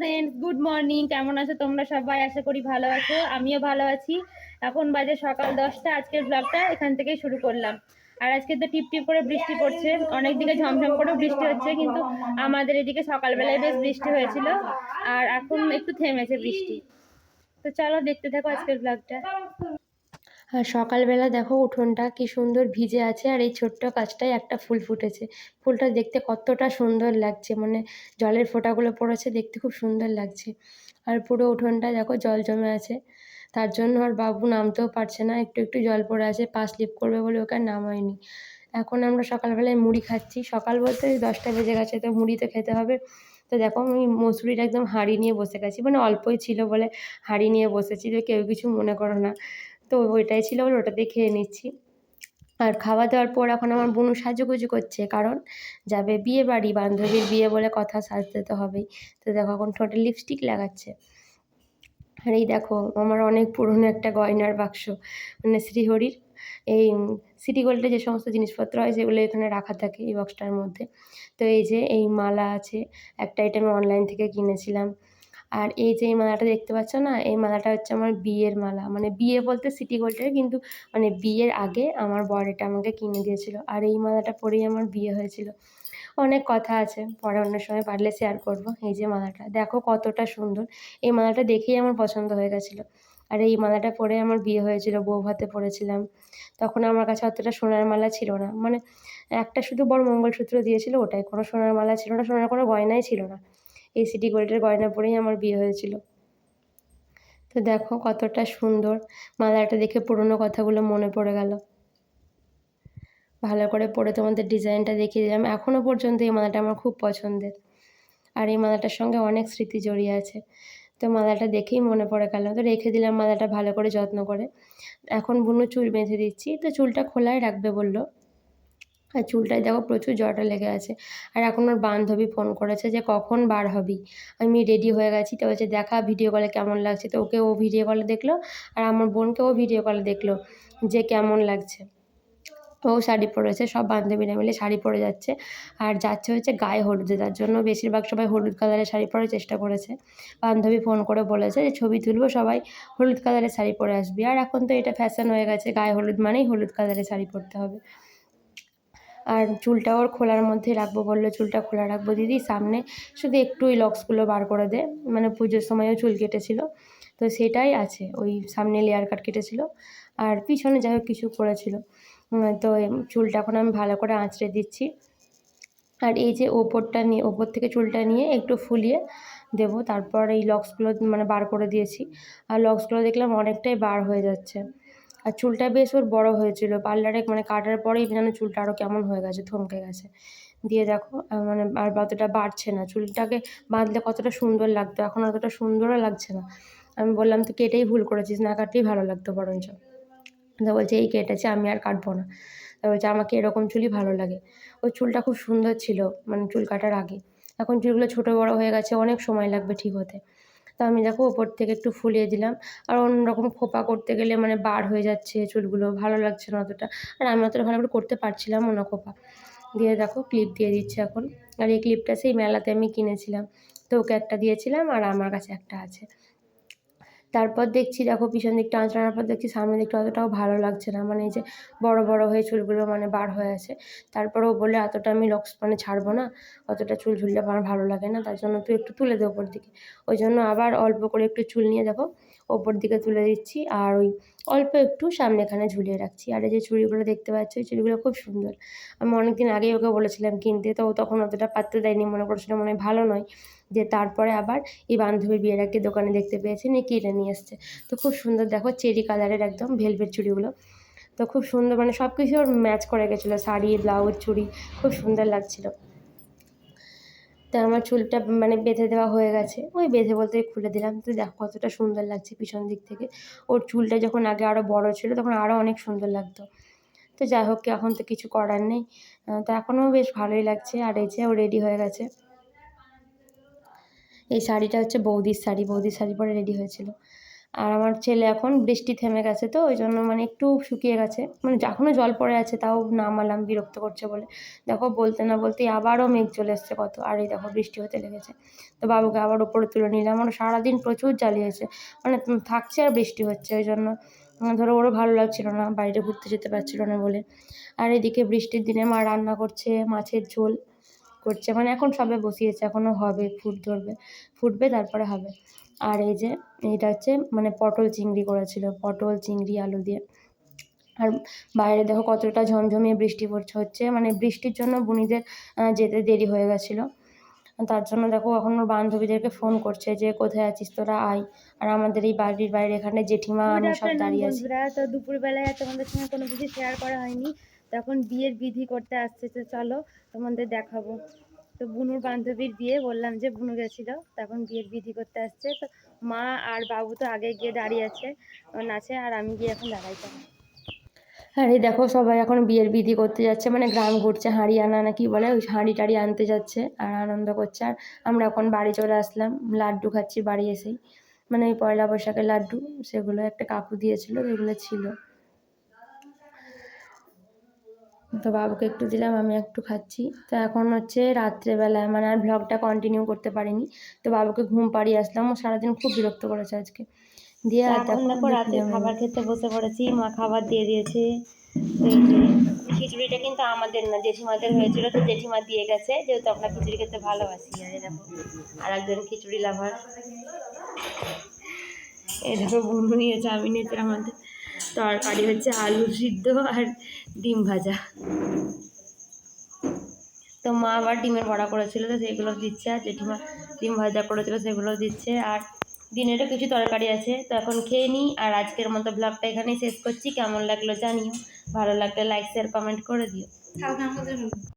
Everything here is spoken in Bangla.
ফ্রেন্ডস গুড মর্নিং কেমন আছো তোমরা সবাই? আশা করি ভালো আছো, আমিও ভালো আছি। এখন বাজে সকাল দশটা, আজকের ব্লগটা এখান থেকেই শুরু করলাম। আর আজকে তো টিপ টিপ করে বৃষ্টি পড়ছে, অনেক দিকে ঝমঝম করেও বৃষ্টি হচ্ছে, কিন্তু আমাদের এদিকে সকালবেলায় বেশ বৃষ্টি হয়েছিল, আর এখন একটু থেমেছে বৃষ্টি। তো চলো দেখতে থাকো আজকের ব্লগটা আর সকালবেলা দেখো উঠোনটা কি সুন্দর ভিজে আছে আর এই ছোট্ট গাছটায় একটা ফুল ফুটেছে। ফুলটা দেখতে কতটা সুন্দর লাগছে মানে জলের ফোঁটাগুলো পড়েছে দেখতে খুব সুন্দর লাগছে। আর পুরো উঠোনটা দেখো জল জমে আছে, তার জন্য আর বাবু নামতেও পারছে না, একটু একটু জল পড়ে আছে, পা স্লিপ করবে বলে ওকে নামায়নি। এখন আমরা সকালবেলায় মুড়ি খাচ্ছি, সকাল বলতে দশটা বেজে গেছে তো মুড়ি তো খেতে হবে। তো দেখো আমি মসুরিটা একদম হাঁড়ি নিয়ে বসে গেছি মানে অল্পই ছিল বলে হাঁড়ি নিয়ে বসেছি, তো কেউ কিছু মনে করো না। তো ওইটাই ছিল বলে ওটাতেই খেয়ে নিচ্ছি। আর খাওয়া দাওয়ার পর এখন আমার বোনু সাজুগুজু করছে, কারণ যাবে বিয়ে বাড়ি, বান্ধবীর বিয়ে বলে কথা সাজতে তো হবেই। তো দেখো এখন ঠোঁটে লিপস্টিক লাগাচ্ছে। আর এই দেখো, আমার অনেক পুরনো একটা গয়নার বাক্স মানে শ্রীহরির। এই সিটি গোল্ডে যে সমস্ত জিনিসপত্র হয়, সেগুলো এখানে রাখা থাকে এই বক্সটার মধ্যে। তো এই যে এই মালা আছে, একটা আমি অনলাইন থেকে কিনেছিলাম। আর এই যে এই মালাটা দেখতে পাচ্ছ না, এই মালাটা হচ্ছে আমার বিয়ের মালা। মানে বিয়ে বলতে সিটি গোল্ডের কিন্তু মানে বিয়ের আগে আমার বর এটা আমাকে কিনে দিয়েছিল। আর এই মালাটা পরেই আমার বিয়ে হয়েছিল। অনেক কথা আছে, পরে অন্য সময় পারলে শেয়ার করব এই যে মালাটা। দেখো কতটা সুন্দর। এই মালাটা দেখেই আমার পছন্দ হয়ে গেছিল। আর এই মালাটা পরে আমার বিয়ে হয়েছিল বউ ভাতে পরেছিলাম। তখন আমার কাছে অতটা সোনার মালা ছিল না। মানে একটা শুধু বড় মঙ্গলসূত্র দিয়েছিল, ওটাই। কোনো সোনার মালা ছিল না, সোনার কোনো গয়নাই ছিল না। এই সিটি গোল্ডের গয়না পরেই আমার বিয়ে হয়েছিল। তো দেখো কতটা সুন্দর। মালাটা দেখে পুরনো কথাগুলো মনে পড়ে গেল। ভালো করে পরে তোমাদের ডিজাইনটা দেখিয়ে দিলাম। এখনও পর্যন্ত এই মালাটা আমার খুব পছন্দের। আর এই মালাটার সঙ্গে অনেক স্মৃতি জড়িয়ে আছে। তো মালাটা দেখেই মনে পড়ে গেল। তো রেখে দিলাম মালাটা ভালো করে যত্ন করে। এখন বুনো চুল বেঁধে দিচ্ছি। তো চুলটা খোলাই রাখবে বলল। আর চুলটায় দেখো প্রচুর জটা লেগে আছে। আর এখন ওর বান্ধবী ফোন করেছে যে, কখন বার হবি? আমি রেডি হয়ে গেছি। তো বলছে, দেখা ভিডিও কলে কেমন লাগছে? তো ওকে ও ভিডিও কলে দেখল আর আমার বোনকে ও ভিডিও কলে দেখল যে, কেমন লাগছে? ও শাড়ি পরেছে, সব বান্ধবীরা মিলে শাড়ি পরে যাচ্ছে। আর যাচ্ছে হচ্ছে গায়ে হলুদে, তার জন্য বেশিরভাগ সবাই হলুদ কালারের শাড়ি পরার চেষ্টা করেছে। বান্ধবী ফোন করে বলেছে যে, ছবি তুলবো, সবাই হলুদ কালারের শাড়ি পরে আসবি। আর এখন তো এটা ফ্যাশন হয়ে গেছে, গায়ে হলুদ মানেই হলুদ কালারের শাড়ি পরতে হবে। আর চুলটা ওর খোলার মধ্যে রাখব বলল, চুলটা খোলা রাখব দিদি, সামনে শুধু একটু ওই লক্সগুলো বার করে দে। মানে পুজোর সময়ও চুল কেটেছিল। তো সেটাই আছে, ওই সামনে লেয়ার কাট কেটেছিল আর পিছনে যাই হোক কিছু করেছিল। তো চুলটা এখন আমি ভালো করে আঁচড়ে দিচ্ছি। আর এই যে ওপরটা নিয়ে, ওপর থেকে চুলটা নিয়ে একটু ফুলিয়ে দেবো। তারপর এই লক্সগুলো মানে বার করে দিয়েছি। আর লক্সগুলো দেখলাম অনেকটাই বার হয়ে যাচ্ছে। আর চুলটা বেশ ওর বড় হয়েছিল। পার্লারে মানে কাটার পরেই যেন চুলটা আরও কেমন হয়ে গেছে, থমকে গেছে। দিয়ে দেখো মানে আর অতটা বাড়ছে না। চুলটাকে বাঁধলে কতটা সুন্দর লাগতো, এখন অতটা সুন্দরও লাগছে না। আমি বললাম, তুই কেটেই ভুল করেছিস, না কাটলেই ভালো লাগতো বরঞ্চ। তো বলছে, এই কেটেছে, আমি আর কাটবো না। তা বলছে, আমাকে এরকম চুলই ভালো লাগে। ওই চুলটা খুব সুন্দর ছিল মানে চুল কাটার আগে। এখন চুলগুলো ছোটো বড়ো হয়ে গেছে, অনেক সময় লাগবে ঠিক হতে। তো আমি দেখো ওপর থেকে একটু ফুলিয়ে দিলাম। আর অন্যরকম খোপা করতে গেলে মানে বার হয়ে যাচ্ছে চুলগুলো, ভালো লাগছে না অতটা। আর আমি অতটা ভালো করে করতে পারছিলাম না খোপা। দিয়ে দেখো ক্লিপ দিয়ে দিচ্ছে এখন। আর এই ক্লিপটা সেই মেলাতে আমি কিনেছিলাম। তো ওকে একটা দিয়েছিলাম আর আমার কাছে একটা আছে। তারপর দেখছি, দেখো পিছন দিকটা আঁচড়ানোর পর দেখছি সামনের দিকটা অতটাও ভালো লাগছে না। মানে এই যে বড় বড় হয়ে চুলগুলো মানে বার হয়ে আছে। তারপরে ও বলে এতটা আমি লক্স মানে ছাড়বো না। অতটা চুল ঝুললে আমার ভালো লাগে না। তার জন্য তুই একটু তুলে দে ওপর দিকে। ওই জন্য আবার অল্প করে একটু চুল নিয়ে দেখো ওপর দিকে তুলে দিচ্ছি আর ওই অল্প একটু সামনেখানে ঝুলিয়ে রাখছি। আর এই যে চুড়িগুলো দেখতে পাচ্ছ ওই চুড়িগুলো খুব সুন্দর। আমি অনেক দিন আগেই ওকে বলেছিলাম কিনতে, তো তখন অতটা পাত্র দেয়নি, মনে করছিল মনে ভালো নয়। যে তারপরে আবার এই বান্ধবীর বিয়ের একটি দোকানে দেখতে পেয়েছি, নিয়ে কিনে নিয়ে এসছে। তো খুব সুন্দর, দেখো চেরি কালারের একদম ভেলভেট চুড়িগুলো। তো খুব সুন্দর মানে সব কিছু ওর ম্যাচ করে গেছিল, শাড়ি, ব্লাউজ, চুড়ি, খুব সুন্দর লাগছিল। তো আমার চুলটা মানে বেঁধে দেওয়া হয়ে গেছে। ওই বেঁধে বলতে খুলে দিলাম। তো দেখো কতটা সুন্দর লাগছে পিছন দিক থেকে। ওর চুলটা যখন আগে আরও বড় ছিল, তখন আরও অনেক সুন্দর লাগতো। তো যাই হোক, এখন তো কিছু করার নেই। তো এখনও বেশ ভালোই লাগছে। আর এই যে ও রেডি হয়ে গেছে। এই শাড়িটা হচ্ছে বৌদির শাড়ি। বৌদির শাড়ি পরে রেডি হয়েছিল। আর আমার ছেলে এখন বৃষ্টি থেমে গেছে তো, ওই জন্য মানে একটু শুকিয়ে গেছে। মানে এখনও জল পড়ে আছে, তাও নামালাম, বিরক্ত করছে বলে। দেখো, বলতে না বলতেই আবারও মেঘ চলে এসছে কত। আর এই দেখো, বৃষ্টি হতে লেগেছে। তো বাবুকে আবার ওপরে তুলে নিলাম। ওরা সারাদিন প্রচুর জ্বালিয়েছে। মানে থাকছে আর বৃষ্টি হচ্ছে, ওই জন্য। ধরো, ওরও ভালো লাগছিল না, বাইরে ঘুরতে যেতে পারছিল না বলে। আর এদিকে বৃষ্টির দিনে মা রান্না করছে, মাছের ঝোল করছে। মানে এখন সবে বসিয়েছে এখনও হবে, ফুট ধরবে। ফুটবে, তারপরে হবে। আর এই যে এটা হচ্ছে মানে পটল চিংড়ি করেছিল পটল চিংড়ি আলু দিয়ে। আর বাইরে দেখো কতটা ঝমঝমিয়ে বৃষ্টি পড়ছে হচ্ছে মানে বৃষ্টির জন্য বুনিদের যেতে দেরি হয়ে গেছিল। তার জন্য দেখো এখন ওর বান্ধবীদেরকে ফোন করছে যে কোথায় আছিস তোরা? আয়। আর আমাদের এই বাড়ির বাইরে এখানে জেঠিমা আমি সব দাঁড়িয়ে আছি। তো দুপুরবেলায় তোমাদের সঙ্গে কোনো কিছু শেয়ার করা হয়নি। তখন বিয়ের বিধি করতে আসছে তো চলো তোমাদের দেখাবো। তো বুনুর বান্ধবীর বিয়ে, বললাম যে বুনু গেছিল। তখন বিয়ের বিধি করতে আসছে। তো মা আর বাবু তো আগে গিয়ে দাঁড়িয়ে আছে নাচে, আর আমি গিয়ে এখন দাঁড়াইতাম আর এই দেখো, সবাই এখন বিয়ের বিধি করতে যাচ্ছে। মানে গ্রাম ঘুরছে হাঁড়ি আনা না কি বলে, ওই হাঁড়ি টাড়ি আনতে যাচ্ছে আর আনন্দ করছে। আর আমরা এখন বাড়ি চলে আসলাম, লাড্ডু খাচ্ছি বাড়ি এসেই। মানে ওই পয়লা বৈশাখের লাড্ডু, সেগুলো একটা কাকু দিয়েছিল এগুলো ছিল। তো বাবুকে একটু দিলাম আমি একটু খাচ্ছি। তো এখন হচ্ছে রাত্রেবেলায় মানে আর ব্লগটা কন্টিনিউ করতে পারিনি। তো বাবুকে ঘুম পাড়িয়ে আসলাম। ও সারাদিন খুব বিরক্ত করেছে আজকে। দিয়ে দেখো রাতে খাবার খেতে বসে পড়েছি মা খাবার দিয়ে দিয়েছে। খিচুড়িটা কিন্তু আমাদের না জেঠিমাদের হয়েছিল তো জেঠিমা দিয়ে গেছে। যেহেতু আমরা খিচুড়ি খেতে ভালোবাসি আর দেখো আর একজন খিচুড়ি লাভার এই দেখো বন্ধু নিয়েছে আমি নিয়েছি আমাদের। তরকারি হচ্ছে আলু সিদ্ধ আর ডিম ভাজা। তো মা আবার ডিমের বড়া করেছিল, তো সেগুলো দিচ্ছে, আর জেঠিমা ডিম ভাজা করেছিল, সেগুলো দিচ্ছে, আর দিনেরও কিছু তরকারি আছে, তো এখন খেয়ে নিই, আর আজকের মতো ব্লগটা এখানেই শেষ করছি, কেমন লাগল জানিও, ভালো লাগলে লাইক শেয়ার কমেন্ট করে দিও।